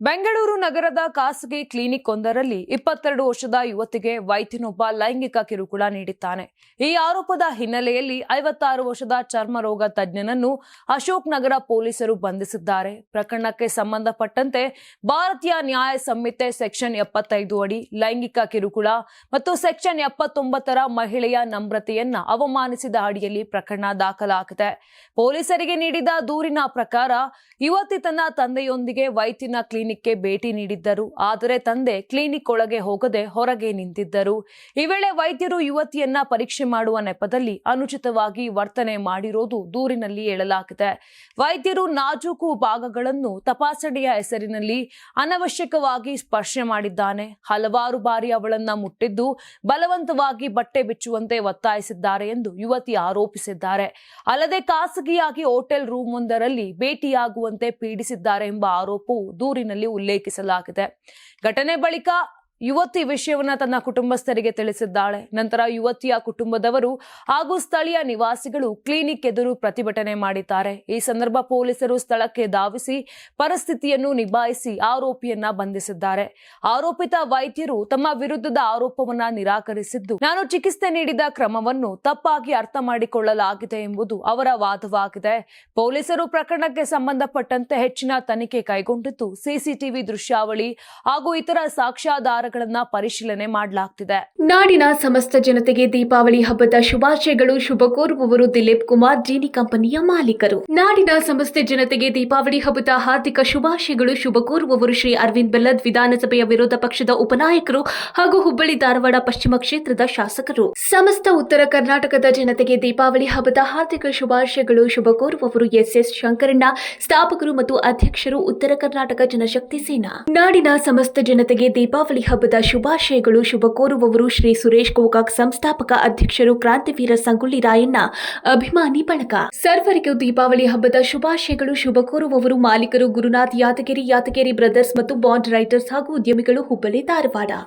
ಬೆಂಗಳೂರು ನಗರದ ಖಾಸಗಿ ಕ್ಲಿನಿಕ್ ಒಂದರಲ್ಲಿ ಇಪ್ಪತ್ತೆರಡು ವರ್ಷದ ಯುವತಿಗೆ ವೈದ್ಯನೊಬ್ಬ ಲೈಂಗಿಕ ಕಿರುಕುಳ ನೀಡಿದ್ದಾನೆ. ಈ ಆರೋಪದ ಹಿನ್ನೆಲೆಯಲ್ಲಿ ಐವತ್ತಾರು ವರ್ಷದ ಚರ್ಮ ರೋಗ ತಜ್ಞನನ್ನು ಅಶೋಕ್ ನಗರ ಪೊಲೀಸರು ಬಂಧಿಸಿದ್ದಾರೆ. ಪ್ರಕರಣಕ್ಕೆ ಸಂಬಂಧಪಟ್ಟಂತೆ ಭಾರತೀಯ ನ್ಯಾಯ ಸಂಹಿತೆ ಸೆಕ್ಷನ್ ಎಪ್ಪತ್ತೈದು ಅಡಿ ಲೈಂಗಿಕ ಕಿರುಕುಳ ಮತ್ತು ಸೆಕ್ಷನ್ ಎಪ್ಪತ್ತೊಂಬತ್ತರ ಮಹಿಳೆಯ ನಮ್ರತೆಯನ್ನ ಅವಮಾನಿಸಿದ ಅಡಿಯಲ್ಲಿ ಪ್ರಕರಣ ದಾಖಲಾಗಿದೆ. ಪೊಲೀಸರಿಗೆ ನೀಡಿದ ದೂರಿನ ಪ್ರಕಾರ ಯುವತಿ ತನ್ನ ತಂದೆಯೊಂದಿಗೆ ವೈದ್ಯನ ಕ್ಲಿನಿಕ್ಗೆ ಭೇಟಿ ನೀಡಿದ್ದರು. ಆದರೆ ತಂದೆ ಕ್ಲಿನಿಕ್ ಒಳಗೆ ಹೋಗದೆ ಹೊರಗೆ ನಿಂತಿದ್ದರು. ಈ ವೇಳೆ ವೈದ್ಯರು ಯುವತಿಯನ್ನ ಪರೀಕ್ಷೆ ಮಾಡುವ ನೆಪದಲ್ಲಿ ಅನುಚಿತವಾಗಿ ವರ್ತನೆ ಮಾಡಿರೋದು ದೂರಿನಲ್ಲಿ ಹೇಳಲಾಗಿದೆ. ವೈದ್ಯರು ನಾಜೂಕು ಭಾಗಗಳನ್ನು ತಪಾಸಣೆಯ ಹೆಸರಿನಲ್ಲಿ ಅನವಶ್ಯಕವಾಗಿ ಸ್ಪರ್ಶ ಮಾಡಿದ್ದಾನೆ. ಹಲವಾರು ಬಾರಿ ಅವಳನ್ನ ಮುಟ್ಟಿದ್ದು ಬಲವಂತವಾಗಿ ಬಟ್ಟೆ ಬಿಚ್ಚುವಂತೆ ಒತ್ತಾಯಿಸಿದ್ದಾರೆ ಎಂದು ಯುವತಿ ಆರೋಪಿಸಿದ್ದಾರೆ. ಅಲ್ಲದೆ ಖಾಸಗಿಯಾಗಿ ಹೋಟೆಲ್ ರೂಮ್ ಒಂದರಲ್ಲಿ ಭೇಟಿಯಾಗುವಂತೆ ಪೀಡಿಸಿದ್ದಾರೆ ಎಂಬ ಆರೋಪವು ದೂರಿನಲ್ಲಿ ಉಲ್ಲೇಖಿಸಲಾಗಿದೆ. ಘಟನೆ ಬಳಿಕ ಯುವತಿ ವಿಷಯವನ್ನ ತನ್ನ ಕುಟುಂಬಸ್ಥರಿಗೆ ತಿಳಿಸಿದ್ದಾಳೆ. ನಂತರ ಯುವತಿಯ ಕುಟುಂಬದವರು ಹಾಗೂ ಸ್ಥಳೀಯ ನಿವಾಸಿಗಳು ಕ್ಲಿನಿಕ್ ಎದುರು ಪ್ರತಿಭಟನೆ ಮಾಡಿದ್ದಾರೆ. ಈ ಸಂದರ್ಭ ಪೊಲೀಸರು ಸ್ಥಳಕ್ಕೆ ಧಾವಿಸಿ ಪರಿಸ್ಥಿತಿಯನ್ನು ನಿಭಾಯಿಸಿ ಆರೋಪಿಯನ್ನ ಬಂಧಿಸಿದ್ದಾರೆ. ಆರೋಪಿತ ವೈದ್ಯರು ತಮ್ಮ ವಿರುದ್ಧದ ಆರೋಪವನ್ನ ನಿರಾಕರಿಸಿದ್ದು, ನಾನು ಚಿಕಿತ್ಸೆ ನೀಡಿದ ಕ್ರಮವನ್ನು ತಪ್ಪಾಗಿ ಅರ್ಥ ಮಾಡಿಕೊಳ್ಳಲಾಗಿದೆ ಎಂಬುದು ಅವರ ವಾದವಾಗಿದೆ. ಪೊಲೀಸರು ಪ್ರಕರಣಕ್ಕೆ ಸಂಬಂಧಪಟ್ಟಂತೆ ಹೆಚ್ಚಿನ ತನಿಖೆ ಕೈಗೊಂಡಿದ್ದು, ಸಿಸಿಟಿವಿ ದೃಶ್ಯಾವಳಿ ಹಾಗೂ ಇತರ ಸಾಕ್ಷ್ಯಾಧಾರಗಳನ್ನ ಪರಿಶೀಲನೆ ಮಾಡಲಾಗ್ತಿದೆ. ನಾಡಿನ ಸಮಸ್ತ ಜನತೆಗೆ ದೀಪಾವಳಿ ಹಬ್ಬದ ಶುಭಾಶಯಗಳು. ಶುಭ ಕೋರುವವರು ದಿಲೀಪ್ ಕುಮಾರ್, ಜೀನಿ ಕಂಪನಿಯ ಮಾಲೀಕರು. ನಾಡಿನ ಸಮಸ್ತ ಜನತೆಗೆ ದೀಪಾವಳಿ ಹಬ್ಬದ ಹಾರ್ದಿಕ ಶುಭಾಶಯಗಳು. ಶುಭ ಕೋರುವವರು ಶ್ರೀ ಅರವಿಂದ್ ಬೆಲ್ಲದ್ ವಿಧಾನಸಭೆಯ ವಿರೋಧ ಪಕ್ಷದ ಉಪನಾಯಕರು ಹಾಗೂ ಹುಬ್ಬಳ್ಳಿ ಧಾರವಾಡ ಪಶ್ಚಿಮ ಕ್ಷೇತ್ರದ ಶಾಸಕರು. ಸಮಸ್ತ ಉತ್ತರ ಕರ್ನಾಟಕದ ಜನತೆಗೆ ದೀಪಾವಳಿ ಹಬ್ಬದ ಹಾರ್ದಿಕ ಶುಭಾಶಯಗಳು. ಶುಭ ಕೋರುವವರು ಎಸ್ ಎಸ್ ಶಂಕರಣ್ಣ, ಸ್ಥಾಪಕರು ಮತ್ತು ಅಧ್ಯಕ್ಷರು ಉತ್ತರ ಕರ್ನಾಟಕ ಜನಶಕ್ತಿ ಸೇನಾ. ನಾಡಿನ ಸಮಸ್ತ ಜನತೆಗೆ ದೀಪಾವಳಿ ಹಬ್ಬದ ಶುಭಾಶಯಗಳು ಶುಭ ಕೋರುವವರು ಶ್ರೀ ಸುರೇಶ್ ಗೋಕಾಕ್ ಸಂಸ್ಥಾಪಕ ಅಧ್ಯಕ್ಷರು ಕ್ರಾಂತಿವೀರ ಸಂಗೊಳ್ಳಿ ರಾಯಣ್ಣ. ಅಭಿಮಾನಿ ಬಳಗ. ಸರ್ವರಿಗೂ ದೀಪಾವಳಿ ಹಬ್ಬದ ಶುಭಾಶಯಗಳು ಶುಭ ಕೋರುವವರು ಮಾಲೀಕರು ಗುರುನಾಥ್ ಯಾದಗಿರಿ ಯಾದಗಿರಿ ಬ್ರದರ್ಸ್ ಮತ್ತು ಬಾಂಡ್ ರೈಟರ್ಸ್ ಹಾಗೂ ಉದ್ಯಮಿಗಳು ಹುಬ್ಬಳ್ಳಿ ಧಾರವಾಡ.